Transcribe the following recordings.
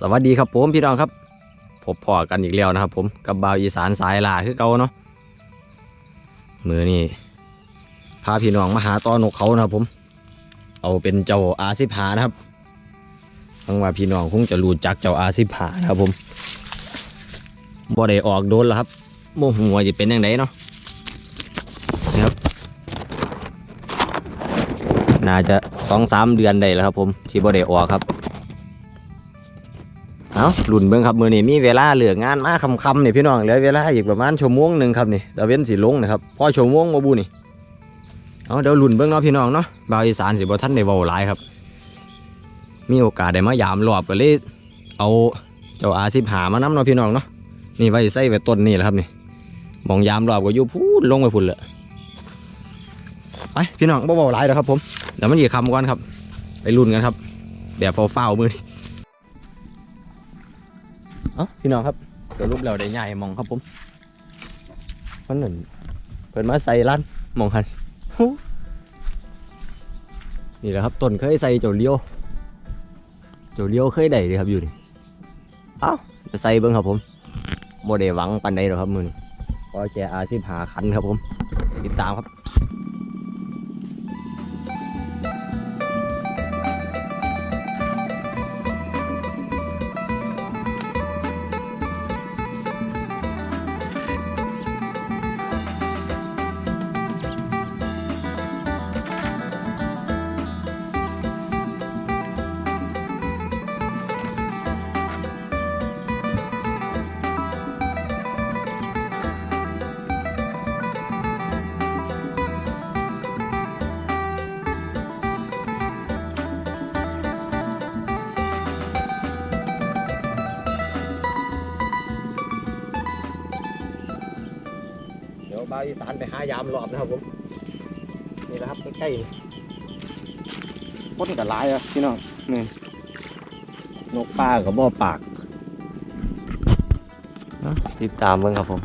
สวัสดีครับผมพี่น้องครับพบพอกันอีกแล้วนะครับ ผมกับบ่าวอีสานสายลาคือเก่าเนาะมือนี่พาพี่น้องมาหาตอนกเขานะครับผม เอาเป็นเจ้าอาสิบหานะครับทั้งว่าพี่น้องคงจะรู้จักเจ้าอาสิบหานะครับผมบ่ได้ออกโดนแล้วครับโมหัวจะเป็นยังไงเนาะนี่ครับน่าจะสองสามเดือนได้แล้วครับ ผมที่บ่ได้ออกครับ เอาลุ่นเบิ่งครับมือนี้มีเวลาเหลืองานมาคำๆนี่พี่น้องเหลือเวลาอีกประมาณชั่วโมงหนึ่งครับนี่ตะเว้นสีลงนะครับพอชั่วโมงมาบูนี่เอาเดี๋ยวลุ่นเบิ่งเนาะพี่น้องเนาะบาวอีสานสิบ่ท่านได้เว้าหลายครับ มีโอกาสได้มายามรอบก็เลยเอาเจ้าอาสิบหามานำเนาะพี่น้องเนาะนี่ไว้ใส่ไว้ต้นนี่แหละครับนี่มองยามรอบก็อยู่พูดลงไปพุ่นเลยไปพี่น้องบ่เว้าหลายแล้วครับผมเดี๋ยวมันอีกคำก่อนครับ ไปลุ่นกันครับแบบเฝ้าๆมือนี้ เอ้าพี่น้องครับสรุปแล้วได้ใหญ่มองครับผมมันหนึ่งเพิ่นมาใส่ร้านมองหันหูนี่แหละครับต้นเคยใส่เจ้าเลี้ยวเจ้าเลี้ยวเคยได้เลยครับอยู่นี่เอ้าจะใส่เบิ้งครับผมโมได้หวังปันใดหรอกครับมือนี้พอแจอาสิบหาคันครับผม ติดตามครับาวอีสานไปหายามรอบนะครับผมนี่แหละครับใกล้ๆพ้นกับลายอะพี่น้องนี่นกปลากับบ่อปากอะติดตามเบิ่งครับผม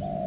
Bye.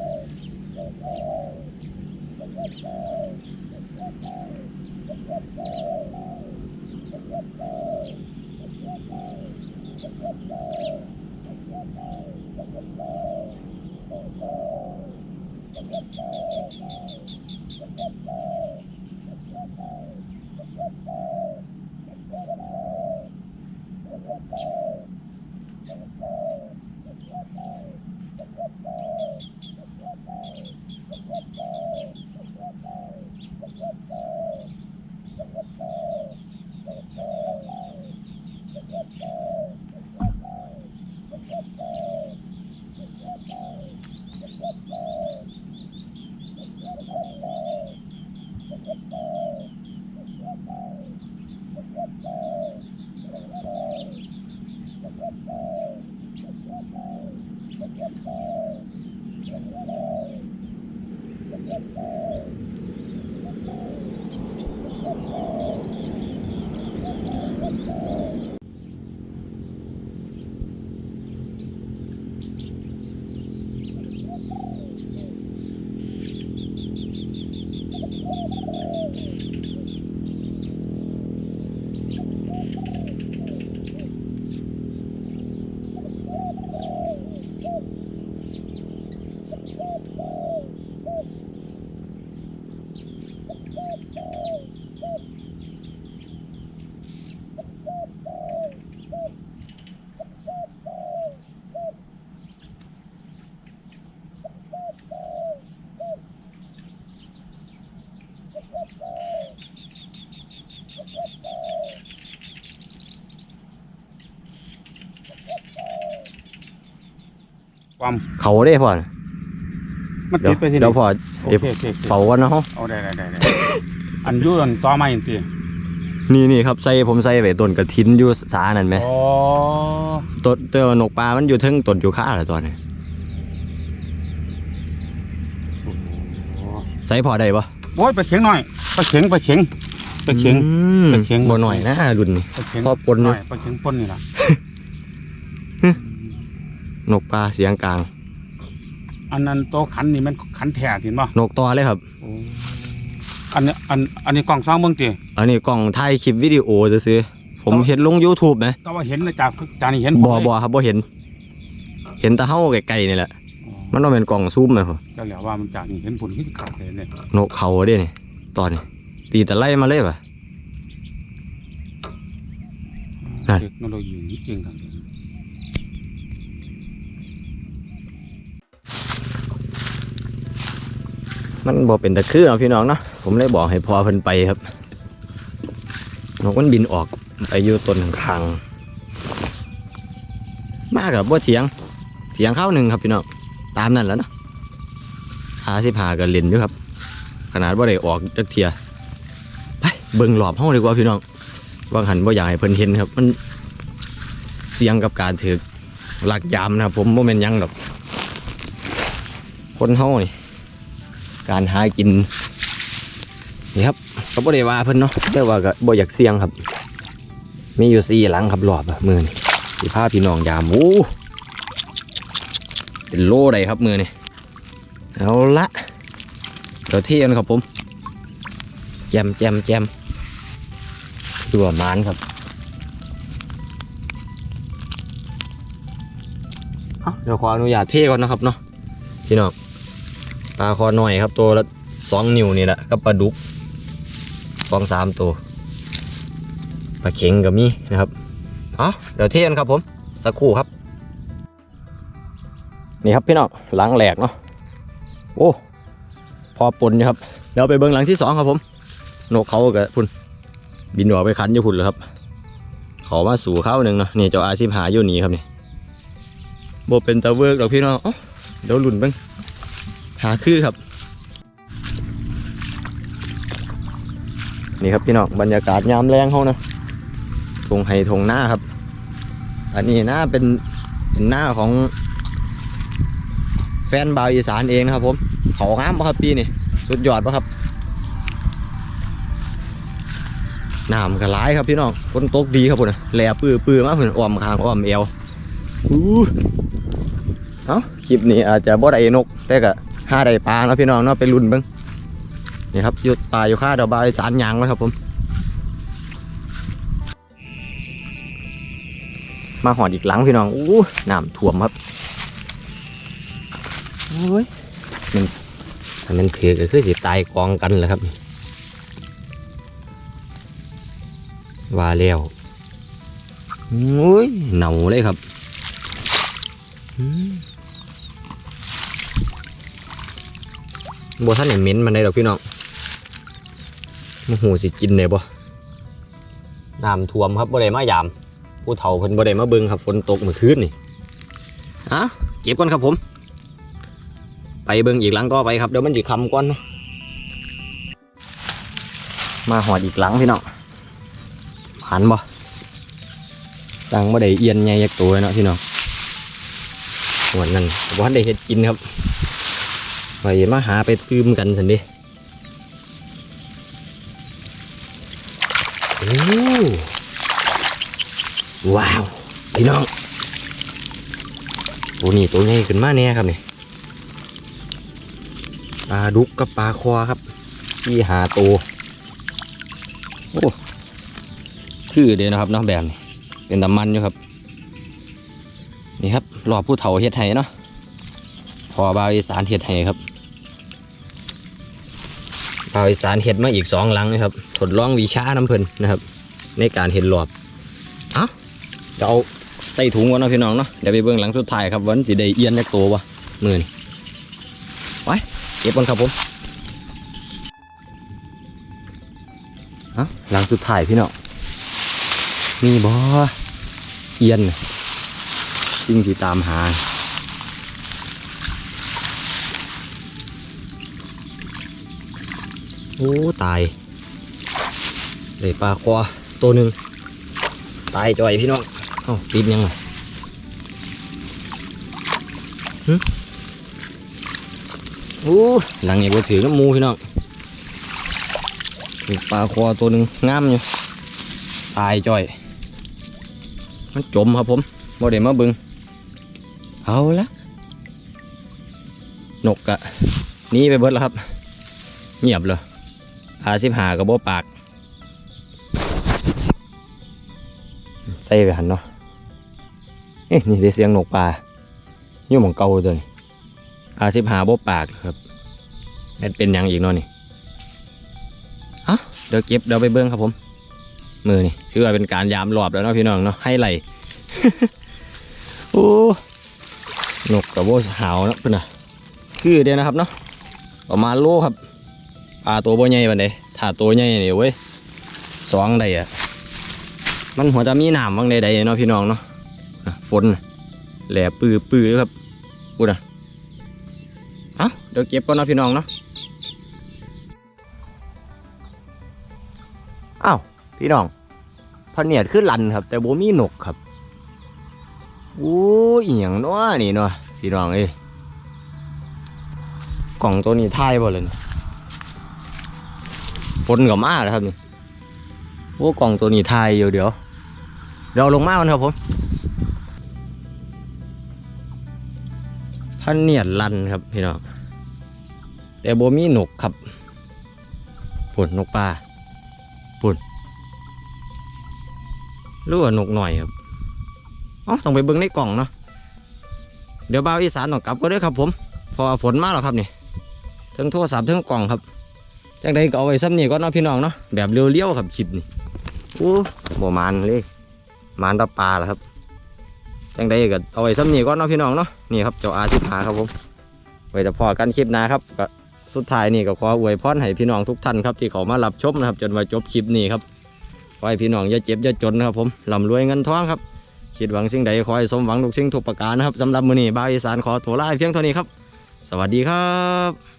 อมเขาได้พ่อน่ะมันเดี๋ยติวดไปที่เดี๋ยวพ่อโอเดี๋ยวเคโอเคโอเคเป่ากันนะฮะเอาได้ได้ได้ได้ อันอยุ่อันต่อมาอย่างตีนี่นี่ครับใส่ผมใส่ไปต้นกระถินอยู่สานั่นไหมอ๋อต้นตัวนกปลามันอยู่เทึงต้นอยู่ข้าเหรอตอนนี้โอ้โหใส่พอได้ปะโอ้ยไปเข็งหน่อยไปเข็งไปเข็งไปเข็งอืมไปเข็งบ่หน่อยนะรุ่นนี้ ไปเข็งพอปนอยู่หน่อยไปเข็งปนนี่ล่ะ นกปลาเสียงกลาง อันนั้นโตะขันนี่มันขันแท้ถินบ่นกตัวเลยครับ อันนี้อันอันนี้กล่องซองเบิ่งติอันนี้กล้องถ่ายคลิปวิดีโอจะซื้อๆผมเห็นลง YouTube ไหมแต่ว่าเห็นแล้วจากจากนี่เห็นบ่บ่ครับบ่เห็น เห็นแตะเฮาไกลๆนี่แหละอ๋อมันต้องเป็นกล้องซูมไหมครับแล้วแหละว่ามันจากนี่เห็นผลที่ขาดเลยเนี่ยนกเขาเด้นี่ตอนนี้ตีแต่ไล่มาเลยป่ะนั่นเทคโนโลยีนี่จริงครั มันบ่เป็นตะคือเนาพี่น้องเนาะผมเลยบอกให้พอเพิ่นไปครับนกมันบินออกไปอยู่ต้นข้างมากับบ่เถียงเถียงข้าวหนึ่งครับพี่น้องตามนั่นแหล้วเนาะหาสิบหากันเล่นอยู่ครับ ขนาดว่าได้ออกจักเทียไปเบิ่งหลอบห้องดีกว่าพี่น้องว่าหันบ่าอยากให้เพิ่นเห็นครับ มันเสี่ยงกับการถือหลักยามนะครับผมบ่แม่นยังดอก คนเฮานี่ การหากินนี่ครับก็บ่ได้ว่าเพิ่นเนาะแต่ว่าก็บ่อยากเสี่ยงครับ มีอยู่สี่หลังครับรอบอะมือนี่สิพาพี่น้องยามโอ้เป็นโลได้ครับมือนี่เอาละเดี๋ยวเที่ยนครับผมแจมแจมแจมตัวมานครับเอาเดี๋ยวขออนุญาตเท่ก่อนนะครับเนาะพี่น้อง ปลาคอหน่อยครับตัวละสองนิ้วนี่แหละกับปลาดุกสองสามตัวปลาเข็งก็มีนะครับเอาเดี๋ยวเทียนครับผม สักครู่ครับ นี่ครับพี่น้องหลังแหลกเนาะโอ้พอปนอยู่ครับ เดี๋ยวไปเบิ้งหลังที่สองครับผมนกเขากับพุ่นบินออกไปคันอยู่พุ่นเลยครับเขามาสู่เข้าหนึ่งเนาะนี่เจ้าอาชิมหาอยู่นี่ครับนี่โบเป็นตะเวิร์กหรอกพี่น้องเอ้าเดี๋ยวหลุนเบิ้ง หาคือครับ นี่ครับพี่น้องบรรยากาศยามแรงเขานะทงไฮทงหน้าครับ อันนี้หน้าเป็นเป็นหน้าของแฟนบาวอีสานเองนะครับผมเขางามปะครับปีนี่สุดยอดปะครับน้ำก็ร้ายครับพี่น้องฝนตกดีครับผมนะแหล่ปื้อปื้อมากเหมือนอ้อมคางอ้อมเอวอู้เอ้าคลิปนี้อาจจะบ่ได้นกแต่ก็ ห้าได้ปลาเนาะพี่น้องเนาะไปรุ่นเบิ้งนี่ครับหยุดปลาอยู่ค่าดอกบาวอีสานยางนะครับผม มาหอดอีกหลังพี่น้องอู้น้ำท่วมครับโอ้ยมันถ้ามันถือก็คือสิตายกองกันแหละครับว่าแล้วโอ้ยเหนาเลยครับ บัท่านเห็นเหม็นมันได้ดอกพี่น้องมหูสิกินได้บ่น้ำท่วมครับบ่ได้มายาม ผู้เฒ่าเพิ่นบ่ได้มาเบิ่งครับฝนตกเมื่อคืนนี่อะเก็บก่อนครับผม ไปเบิ่งอีกหลังก็ไปครับเดี๋ยวมันสิคำก่อนนะมาหอดอีกหลังพี่น้องหันบ่สั่งบ่ได้เอียนใหญ่ยักตัวเนาะพี่น้องหวนนั่นบ่ทันได้เฮ็ดกินครับ ไปมาหาไปตืมกันสันเดิโอ้ว้าว พี่น้องตัวนี้ตัวใหญ่ขึ้นมาแน่ครับนี่ปลาดุกกับปลาคอครับ ที่หาตัวโอ้คือเดียวนะครับเนาะแบบนี้เป็นตะมันอยู่ครับ นี่ครับรอบผู้เฒ่าเฮ็ดไห้เนาะ พอบาวอีสานเฮ็ดไห้ครับบาวอีสานเฮ็ดมาอีกสองหลังนะครับทดลองวิชาน้ำเพลินนะครับ ในการเฮ็ดรอบเอ้าเดี๋ยวเอาใส่ถุงก่อนนะพี่น้องเนาะเดี๋ยวไปเบิ่งหลังสุดท้ายครับวันสิได้เอียนในตัววะมือนี่เก็บก่อนครับผมเอาหลังสุดท้ายพี่น้องมีบ่เอียนสิ่งที่ตามหา โอ้ตายเลยปลาควาตัวหนึ่งตายจ่อยพี่น้องเอ้าติดยังไงหึโอ้หลังนี้บ่ถือน้ำมูพี่น้องถูกปลาควาตัวหนึ่งงามอยู่ ตายจ่อย มันจมครับผมบ่ได้มาบึง เอาละนกอะนี่ไปเบิดแล้วครับ เงียบเลย อาสิบหากับโบปาก ใส่ไปหันเนาะเอ๊ะนี่ได้เสียงนกป่ายู่หมองเก่าตัวนี้อาสิบหาโบปากครับแม่นเป็นยังอีกเนาะนี่ฮะเดี๋ยวเก็บเดี๋ยวไปเบิ้งครับผม มือนี่ถือว่าเป็นการยามรอบแล้วเนาะพี่น้องเนาะให้ไหลโอ้นกกับโบหาวนะเพื่อนนะคือเดียวนะครับเนาะประมาณโลครับ ปลาตัวบ่ใหญ่ปานใดถ้าตัวใหญ่นี่เว้ยสองได้อะมันหัวจะมีหนามบางใดๆเนาะพี่น้องเนาะฝนแหลปื้อปื้อครับพูดอะเอ้าเดี๋ยวเก็บก่อนเนาะพี่น้องเนาะอ้าวพี่น้องพเนียดขึ้นลันครับ แต่บ่มีหนกครับโอ้ยอย่างนาะนี่เนาะพี่น้องเอ้กล่องตัวนี้ทายบ่เลยนี่ ฝนกับมาแล้วครับนี่โอ้กล่องตัวนี้ทายอยู่เดี๋ยวเดี๋ยวเอาลงมากันครับผมพันเนียดลันครับพี่น้องแต่โบมีหนกครับปุ่นนกปลาปุ่นรือว่านกหน่อยครับอ๋อต้องไปเบิ้งในกล่องเนาะเดี๋ยวบ่าวอีสานต้องกลับก็ได้ครับผม พอฝนมาแล้วครับนี่ทั้งโทรศัพท์ทั้งกล่องครับ จังใดก็เอาไว้ซ้ำนี่ก็เนาะพี่น้องเนาะแบบเรียวๆครับคลิปนี่โอ้บ่มันเลยมันตะปลาแล้วครับจังใดก็เอาไว้ซ้ำนี่ก็เนาะพี่น้องเนาะนี่ครับเจ้าอาสิบหาครับผมไว้แต่พอกันคลิปหน้าครับก็สุดท้ายนี่ก็ขออวยพรให้พี่น้องทุกท่านครับที่เขามารับชมนะครับ จนว่าจบคลิปนี้ครับขอให้พี่น้องอย่าเจ็บอย่าจนนะครับผมร่ำรวยเงินทองครับคิดหวังสิ่งใดขอให้สมหวังทุกสิ่งทุกประการนะครับสำหรับมือนี้บ่าวอีสานขอตัวลาเพียงเท่านี้ครับ สวัสดีครับ